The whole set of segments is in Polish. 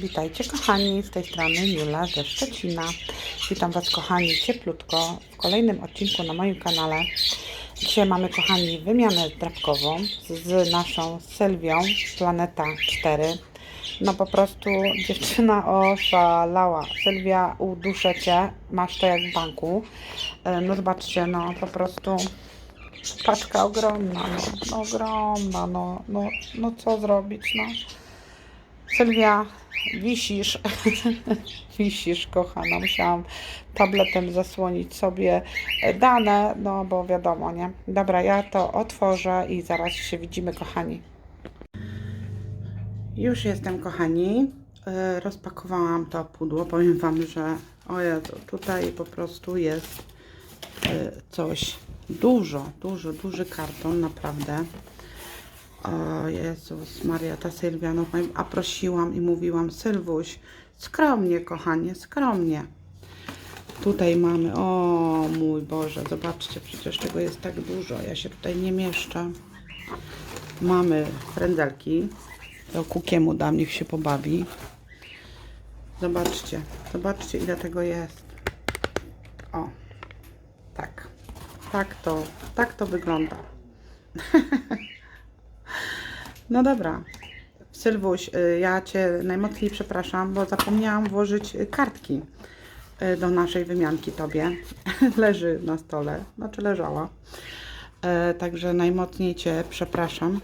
Witajcie kochani, z tej strony Jula ze Szczecina. Witam Was kochani cieplutko w kolejnym odcinku na moim kanale. Dzisiaj mamy kochani wymianę drapkową z naszą Sylwią Planeta 4. No po prostu dziewczyna oszalała. Sylwia, uduszę Cię, masz to jak w banku. E, No zobaczcie, no po prostu paczka ogromna, no, no ogromna, no, no, no co zrobić, no. Sylwia, wisisz, wisisz, kochana. Musiałam tabletem zasłonić sobie dane, no bo wiadomo, nie? Dobra, ja to otworzę i zaraz się widzimy, kochani. Już jestem, kochani. E, Rozpakowałam to pudło. Powiem Wam, że o Jezu, tutaj po prostu jest e, coś dużo, dużo, duży karton, naprawdę. O Jezus Maria, ta Sylwia, no a prosiłam i mówiłam, Sylwuś, skromnie, kochanie, skromnie. Tutaj mamy, o mój Boże, zobaczcie, przecież tego jest tak dużo, ja się tutaj nie mieszczę. Mamy frędzelki, to kukiemu dam, niech się pobawi. Zobaczcie, zobaczcie ile tego jest. O, tak, tak to, tak to wygląda. No dobra. Sylwuś, y, ja Cię najmocniej przepraszam, bo zapomniałam włożyć y, kartki y, do naszej wymianki Tobie. Leży na stole, znaczy leżała. E, Także najmocniej Cię przepraszam.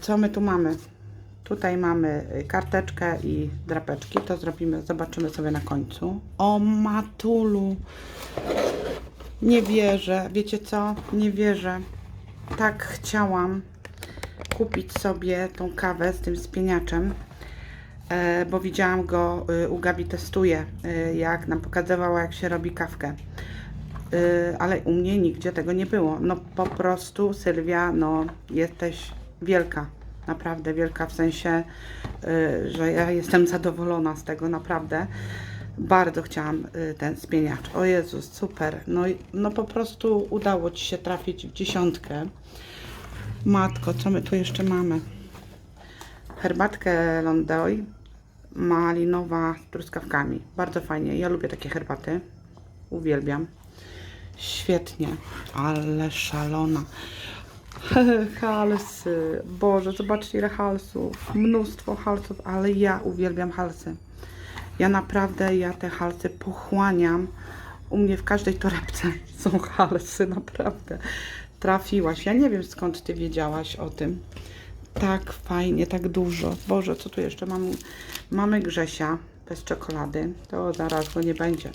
Co my tu mamy? Tutaj mamy y, karteczkę i drapeczki. To zrobimy, zobaczymy sobie na końcu. O matulu! Nie wierzę. Wiecie co? Nie wierzę. Tak chciałam kupić sobie tą kawę z tym spieniaczem, e, bo widziałam go e, u Gabi testuje, e, jak nam pokazywała, jak się robi kawkę. E, ale u mnie nigdzie tego nie było. No po prostu Sylwia, no jesteś wielka. Naprawdę wielka w sensie, że ja jestem zadowolona z tego, naprawdę. Bardzo chciałam y, ten spieniacz. O Jezus, super. No, no po prostu udało Ci się trafić w dziesiątkę. Matko, co my tu jeszcze mamy? Herbatkę Londoy malinowa z truskawkami. Bardzo fajnie. Ja lubię takie herbaty. Uwielbiam. Świetnie. Ale szalona. Halsy. Boże, zobaczcie ile halsów. Mnóstwo halsów, ale ja uwielbiam halsy. Ja naprawdę, ja te halsy pochłaniam. U mnie w każdej torebce są halsy, naprawdę. Trafiłaś. Ja nie wiem skąd ty wiedziałaś o tym. Tak fajnie, tak dużo. Boże, co tu jeszcze mamy? Mamy Grzesia bez czekolady. To zaraz go nie będzie,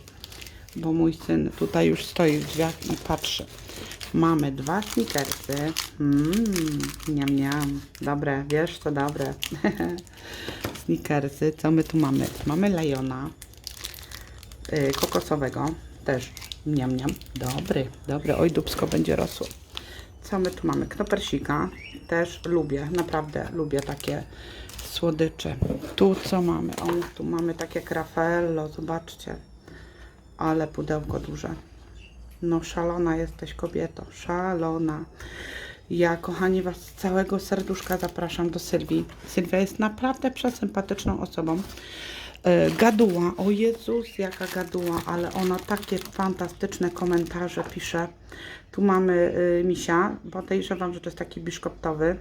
bo mój syn tutaj już stoi w drzwiach i patrzy. Mamy dwa snickersy. Mmm, niam, niam. Dobre, wiesz co dobre. snickersy. Co my tu mamy? Mamy Lajona y, kokosowego. Też niam, niam. Dobry, dobry. Oj, dubsko będzie rosło. Co my tu mamy? Knopersika. Też lubię, naprawdę lubię takie słodycze. Tu co mamy? O, tu mamy takie Raffaello, zobaczcie. Ale pudełko duże. No szalona jesteś kobieto, szalona. Ja, kochani, Was z całego serduszka zapraszam do Sylwii. Sylwia jest naprawdę przesympatyczną osobą. E, Gaduła, o Jezus, jaka gaduła, ale ona takie fantastyczne komentarze pisze. Tu mamy y, misia, podejrzewam, że to jest taki biszkoptowy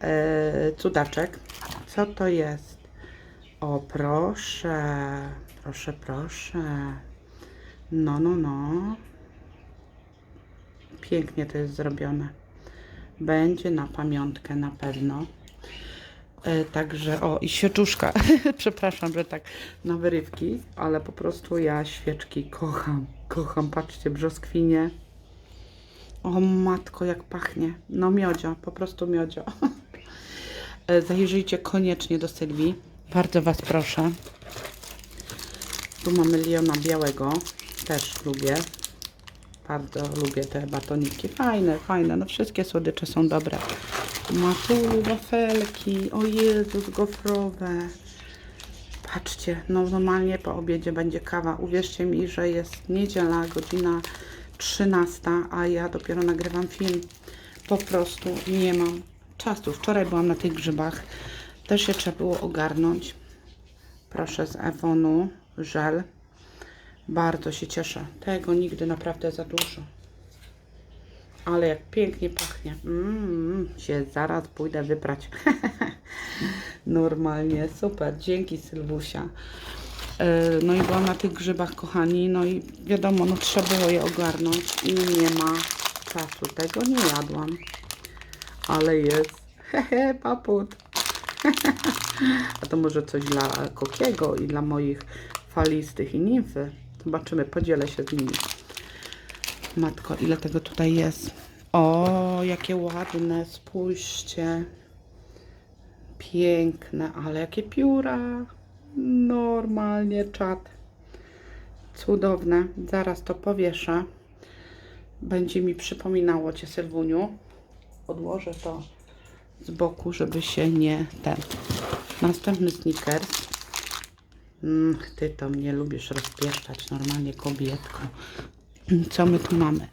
e, cudaczek. Co to jest? O, proszę, proszę, proszę. No, no, no. Pięknie to jest zrobione. Będzie na pamiątkę na pewno. E, Także, o i świeczuszka. Przepraszam, że tak na wyrywki, ale po prostu ja świeczki kocham. Kocham, patrzcie, brzoskwinie. O matko, jak pachnie. No miodzio, po prostu miodzio. E, Zajrzyjcie koniecznie do Sylwii. Bardzo Was proszę. Tu mamy Liona białego. Też lubię. Bardzo lubię te batoniki. Fajne, fajne. No wszystkie słodycze są dobre. Ma tu wafelki. O Jezus, gofrowe. Patrzcie, no normalnie po obiedzie będzie kawa. Uwierzcie mi, że jest niedziela, godzina 13, a ja dopiero nagrywam film. Po prostu nie mam czasu. Wczoraj byłam na tych grzybach. Też się trzeba było ogarnąć. Proszę z Ewonu żel. Bardzo się cieszę. Tego nigdy naprawdę za dużo. Ale jak pięknie pachnie. Mmm, się zaraz pójdę wybrać. Normalnie, super. Dzięki Sylwusia. E, No i byłam na tych grzybach, kochani. No i wiadomo, no trzeba było je ogarnąć i nie ma czasu. Tego nie jadłam. Ale jest. Hehe, paput. A to może coś dla Kokiego i dla moich falistych i nimfy. Zobaczymy, podzielę się z nimi. Matko, ile tego tutaj jest? O, jakie ładne, spójrzcie. Piękne, ale jakie pióra. Normalnie czat. Cudowne. Zaraz to powieszę. Będzie mi przypominało Cię, Sylwuniu. Odłożę to z boku, żeby się nie ten. Następny sneakers. Mm, ty to mnie lubisz rozpieszczać, normalnie kobietko. Co my tu mamy?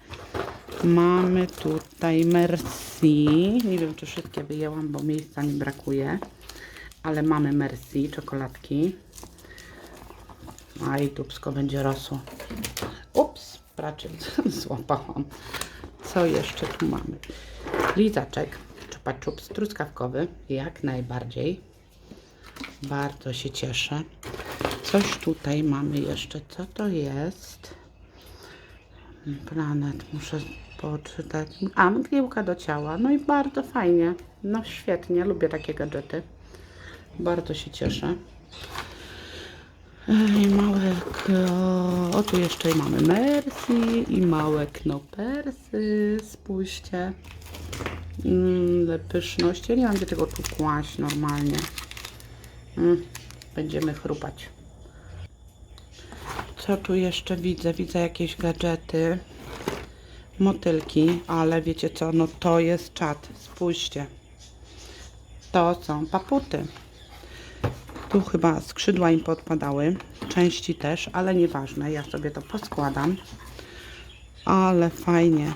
Mamy tutaj Merci. Nie wiem, czy wszystkie wyjęłam, bo miejsca mi brakuje. Ale mamy Merci, czekoladki. A i tubsko będzie rosło. Ups, prawie złapałam. Co jeszcze tu mamy? Lizaczek, czupa czups truskawkowy, jak najbardziej. Bardzo się cieszę. Coś tutaj mamy jeszcze. Co to jest? Planet, muszę poczytać. A, mgiełka do ciała. No i bardzo fajnie. No świetnie, lubię takie gadżety. Bardzo się cieszę. Ej, małe kno... O, tu jeszcze mamy Mercy i małe knopersy. Spójrzcie. Mm. Ja nie mam gdzie tego tu kłaść normalnie. Mm, będziemy chrupać. Co tu jeszcze widzę? Widzę jakieś gadżety. Motylki, ale wiecie co? No to jest czat. Spójrzcie. To są paputy. Tu chyba skrzydła im podpadały. Części też, ale nieważne. Ja sobie to poskładam. Ale fajnie.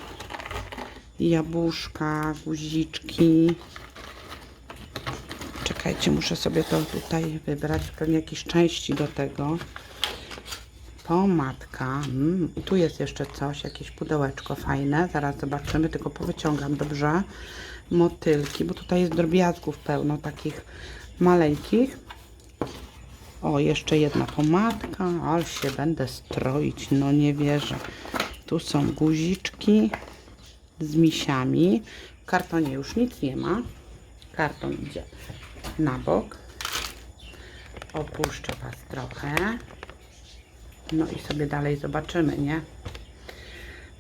Jabłuszka, guziczki. Czekajcie, muszę sobie to tutaj wybrać. Pewnie jakieś części do tego. Pomadka. Mm, i tu jest jeszcze coś, jakieś pudełeczko fajne. Zaraz zobaczymy, tylko powyciągam dobrze. Motylki, bo tutaj jest drobiazgów pełno takich maleńkich. O, jeszcze jedna pomadka, ale się będę stroić, no nie wierzę. Tu są guziczki z misiami. W kartonie już nic nie ma. Karton idzie na bok. Opuszczę Was trochę. No i sobie dalej zobaczymy, nie?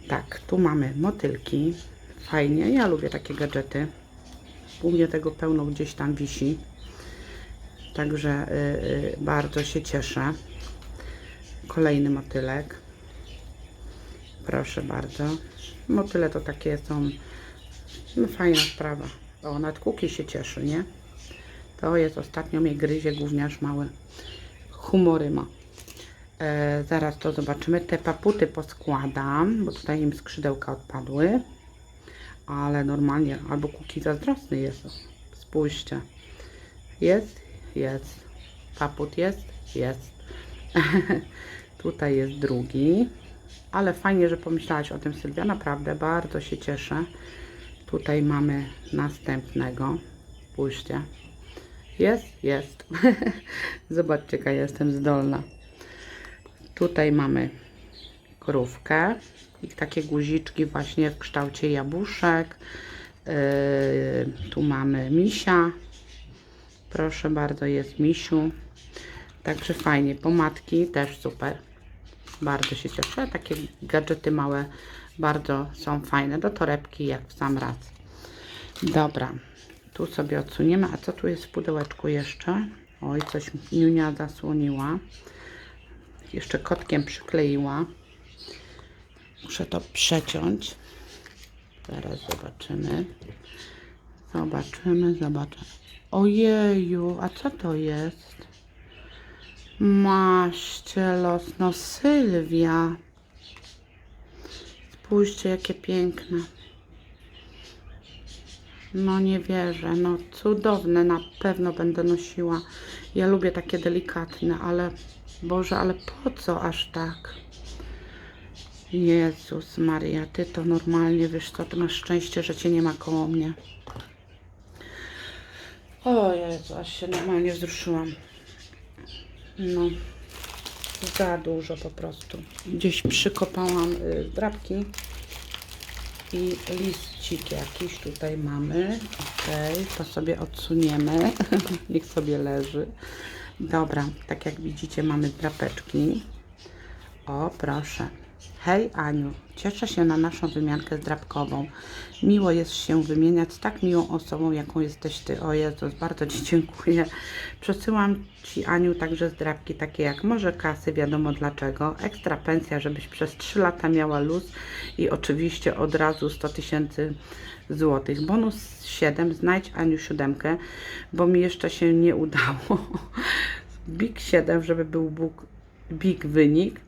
Tak, tu mamy motylki. Fajnie, ja lubię takie gadżety. U mnie tego pełno gdzieś tam wisi. Także y, y, bardzo się cieszę. Kolejny motylek. Proszę bardzo. Motyle to takie są no, fajna sprawa. O, nawet kuki się cieszy, nie? To jest ostatnio mnie gryzie gówniarz mały. Humory ma. E, zaraz to zobaczymy. Te paputy poskładam, bo tutaj im skrzydełka odpadły. Ale normalnie, albo kuki zazdrosny jest. Spójrzcie. Jest, jest. Paput jest, jest. tutaj jest drugi. Ale fajnie, że pomyślałaś o tym Sylwia. Naprawdę bardzo się cieszę. Tutaj mamy następnego. Spójrzcie. Jest, jest. Zobaczcie, jaka jestem zdolna. Tutaj mamy krówkę i takie guziczki właśnie w kształcie jabłuszek. Yy, tu mamy misia. Proszę bardzo, jest misiu. Także fajnie. Pomadki też super. Bardzo się cieszę. Takie gadżety małe bardzo są fajne. Do torebki jak w sam raz. Dobra. Tu sobie odsuniemy. A co tu jest w pudełeczku jeszcze? Oj, coś Niunia zasłoniła. Jeszcze kotkiem przykleiła. Muszę to przeciąć. Zaraz zobaczymy. Zobaczymy, zobaczymy. Ojeju, a co to jest? Maście los, no Sylwia. Spójrzcie, jakie piękne. No nie wierzę, no cudowne, na pewno będę nosiła. Ja lubię takie delikatne, ale Boże, ale po co aż tak? Jezus Maria, ty to normalnie, wiesz co, ty masz szczęście, że cię nie ma koło mnie. O Jezu, aż się normalnie wzruszyłam. No, za dużo po prostu. Gdzieś przykopałam y, drapki i liścik jakiś tutaj mamy. Ok, to sobie odsuniemy. Niech sobie leży. Dobra, tak jak widzicie mamy drapeczki. O, proszę. Hej Aniu, cieszę się na naszą wymiankę zdrabkową. Miło jest się wymieniać z tak miłą osobą, jaką jesteś Ty. O Jezus, bardzo Ci dziękuję. Przesyłam Ci Aniu także zdrabki takie jak może kasy, wiadomo dlaczego. Ekstra pensja, żebyś przez 3 lata miała luz i oczywiście od razu 100 tysięcy złotych. Bonus 7, znajdź Aniu siódemkę, bo mi jeszcze się nie udało. Big 7, żeby był Bóg, big wynik.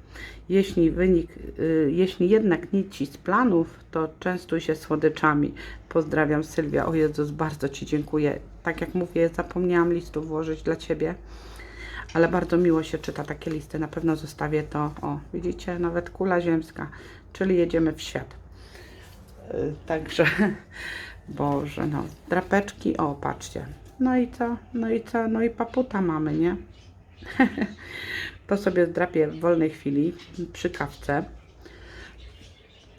Jeśli wynik, y, jeśli jednak nic ci z planów, to częstuj się słodyczami. Pozdrawiam Sylwia. O Jezus, bardzo Ci dziękuję. Tak jak mówię, zapomniałam listu włożyć dla Ciebie, ale bardzo miło się czyta takie listy. Na pewno zostawię to. O, widzicie, nawet kula ziemska, czyli jedziemy w świat. Y, Także, Boże, no, drapeczki, o, patrzcie. No i co? No i co? No i paputa mamy, nie? To sobie zdrapię w wolnej chwili przy kawce.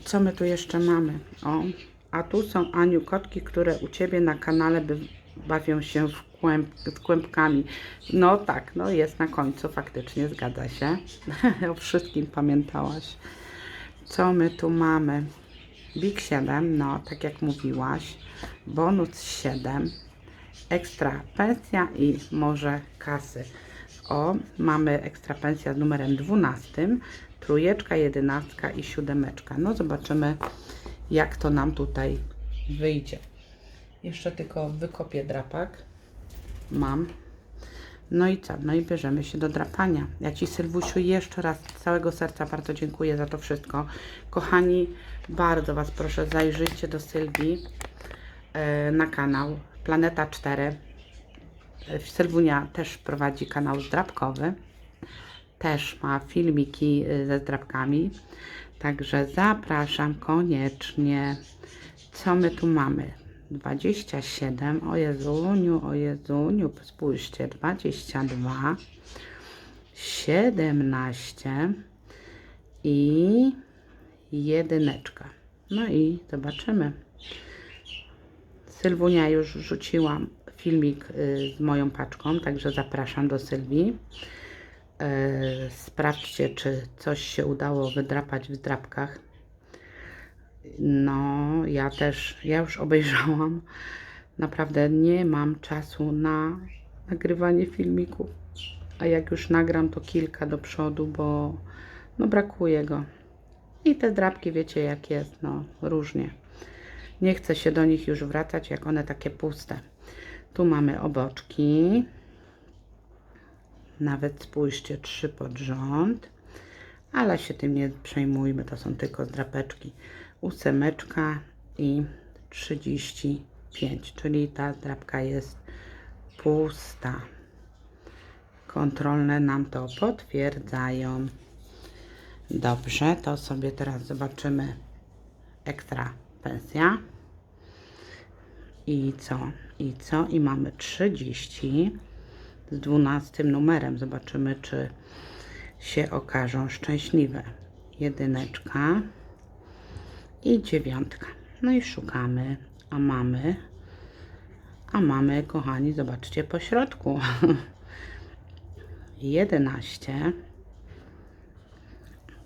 Co my tu jeszcze mamy? O, a tu są Aniu kotki, które u Ciebie na kanale bawią się w kłęb, z kłębkami. No tak, no jest na końcu, faktycznie zgadza się. o wszystkim pamiętałaś. Co my tu mamy? Big 7, no tak jak mówiłaś. Bonus 7. Ekstra pensja i może kasy. O, mamy ekstra pensja z numerem 12, trójeczka, jedenastka i siódemeczka. No zobaczymy, jak to nam tutaj wyjdzie. Jeszcze tylko wykopię drapak. Mam. No i co? No i bierzemy się do drapania. Ja Ci, Sylwusiu, jeszcze raz z całego serca bardzo dziękuję za to wszystko. Kochani, bardzo Was proszę, zajrzyjcie do Sylwii e, na kanał Planeta 4. Sylwunia też prowadzi kanał zdrabkowy. Też ma filmiki y, ze zdrabkami. Także zapraszam koniecznie. Co my tu mamy? 27. O Jezuniu, o Jezuniu, spójrzcie. 22. 17 i jedyneczka. No i zobaczymy. Sylwunia już rzuciłam filmik y, z moją paczką, także zapraszam do Sylwii. E, Sprawdźcie, czy coś się udało wydrapać w drapkach. No, ja też, ja już obejrzałam. Naprawdę nie mam czasu na nagrywanie filmików. A jak już nagram, to kilka do przodu, bo no brakuje go. I te drapki, wiecie jak jest, no różnie. Nie chcę się do nich już wracać, jak one takie puste. Tu mamy oboczki. Nawet spójrzcie, trzy pod rząd. Ale się tym nie przejmujmy, to są tylko drapeczki. Ósemeczka i 35, czyli ta drapka jest pusta. Kontrolne nam to potwierdzają. Dobrze, to sobie teraz zobaczymy ekstra pensja. I co? I co? I mamy 30 z 12 numerem. Zobaczymy, czy się okażą szczęśliwe. Jedyneczka i dziewiątka. No i szukamy, a mamy, a mamy, kochani, zobaczcie po środku. 11,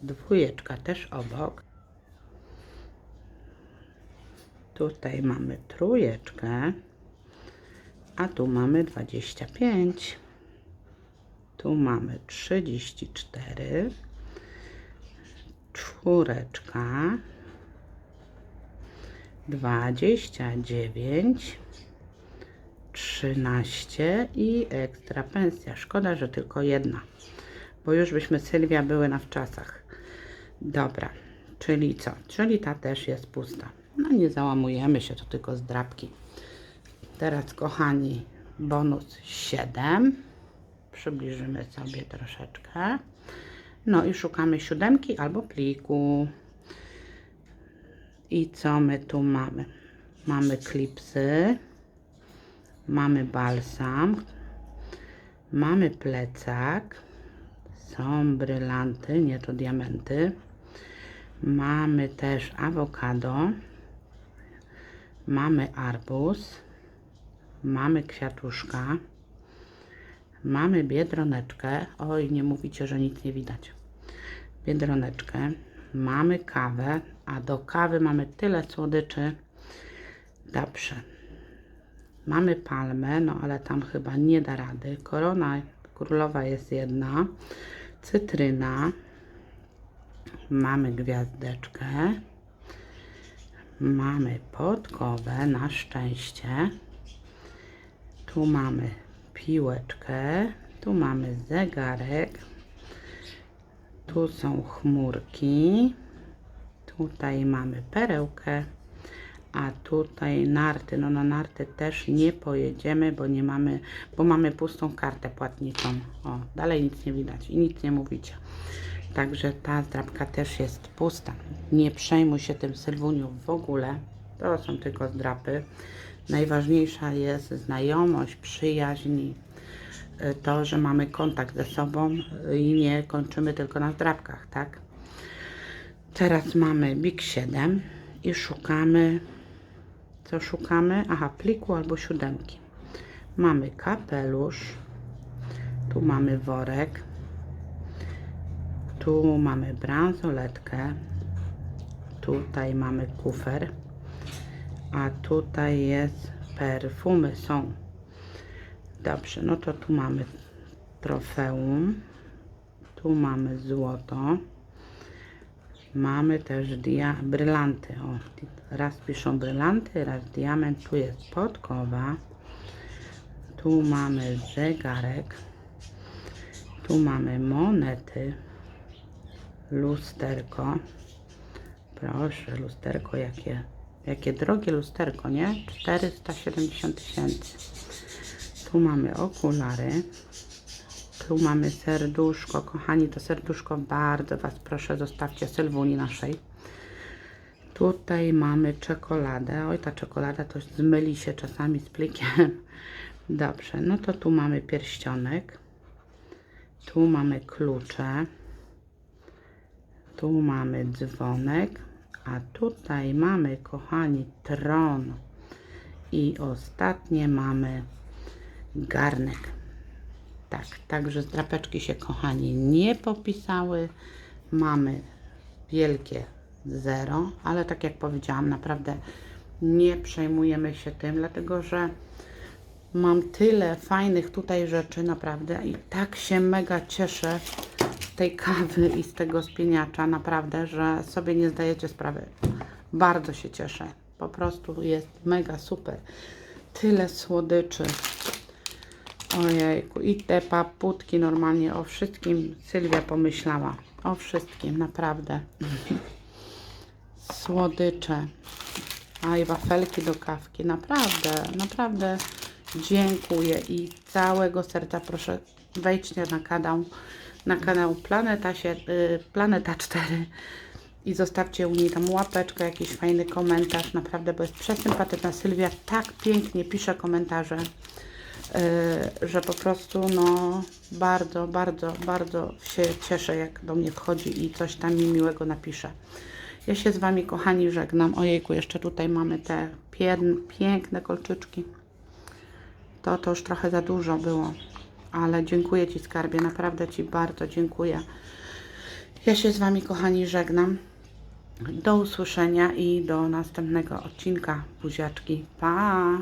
dwójeczka też obok. Tutaj mamy trójeczkę, a tu mamy 25. Tu mamy 34. Czwóreczka. 29. 13 i ekstra pensja. Szkoda, że tylko jedna, bo już byśmy Sylwia były na wczasach. Dobra, czyli co? Czyli ta też jest pusta. No nie załamujemy się, to tylko zdrabki. Teraz, kochani, bonus 7. Przybliżymy sobie troszeczkę. No i szukamy siódemki albo pliku. I co my tu mamy? Mamy klipsy, mamy balsam, mamy plecak, są brylanty, nie to diamenty. Mamy też awokado, mamy arbuz, mamy kwiatuszka, mamy biedroneczkę. Oj, nie mówicie, że nic nie widać. Biedroneczkę, mamy kawę, a do kawy mamy tyle słodyczy. Dobrze. Mamy palmę, no ale tam chyba nie da rady. Korona królowa jest jedna. Cytryna. Mamy gwiazdeczkę. Mamy podkowę, na szczęście. Tu mamy piłeczkę. Tu mamy zegarek. Tu są chmurki. Tutaj mamy perełkę. A tutaj narty, no na narty też nie pojedziemy, bo nie mamy, bo mamy pustą kartę płatniczą. O, dalej nic nie widać i nic nie mówicie. Także ta zdrabka też jest pusta. Nie przejmuj się tym Sylwuniu w ogóle. To są tylko zdrapy. Najważniejsza jest znajomość, przyjaźń, y, to, że mamy kontakt ze sobą i nie kończymy tylko na zdrabkach, tak? Teraz mamy Big 7 i szukamy co szukamy? Aha, pliku albo siódemki. Mamy kapelusz, tu mamy worek, tu mamy bransoletkę, tutaj mamy kufer, a tutaj jest perfumy są. Dobrze, no to tu mamy trofeum, tu mamy złoto. Mamy też dia brylanty. O, raz piszą brylanty, raz diament. Tu jest podkowa. Tu mamy zegarek. Tu mamy monety. Lusterko. Proszę, lusterko, jakie, jakie drogie lusterko, nie? 470 tysięcy. Tu mamy okulary. Tu mamy serduszko. Kochani, to serduszko bardzo Was proszę, zostawcie Sylwuni naszej. Tutaj mamy czekoladę. Oj, ta czekolada to zmyli się czasami z plikiem. Dobrze, no to tu mamy pierścionek. Tu mamy klucze. Tu mamy dzwonek. A tutaj mamy, kochani, tron. I ostatnie mamy garnek. Tak, także drapeczki się, kochani, nie popisały. Mamy wielkie zero, ale tak jak powiedziałam, naprawdę nie przejmujemy się tym, dlatego że mam tyle fajnych tutaj rzeczy, naprawdę i tak się mega cieszę tej kawy i z tego spieniacza, naprawdę, że sobie nie zdajecie sprawy. Bardzo się cieszę. Po prostu jest mega super. Tyle słodyczy. Ojejku, i te paputki normalnie o wszystkim Sylwia pomyślała. O wszystkim, naprawdę. Słodycze. A i wafelki do kawki. Naprawdę, naprawdę dziękuję i całego serca proszę wejdźcie na kanał, na kanał Planeta, się, y, Planeta 4 i zostawcie u niej tam łapeczkę, jakiś fajny komentarz, naprawdę, bo jest przesympatyczna. Sylwia tak pięknie pisze komentarze. Yy, że po prostu no bardzo, bardzo, bardzo się cieszę, jak do mnie wchodzi i coś tam mi miłego napisze. Ja się z Wami, kochani, żegnam. Ojejku, jeszcze tutaj mamy te pię- piękne kolczyczki. To, to już trochę za dużo było, ale dziękuję Ci, skarbie, naprawdę Ci bardzo dziękuję. Ja się z Wami, kochani, żegnam. Do usłyszenia i do następnego odcinka. Buziaczki. Pa!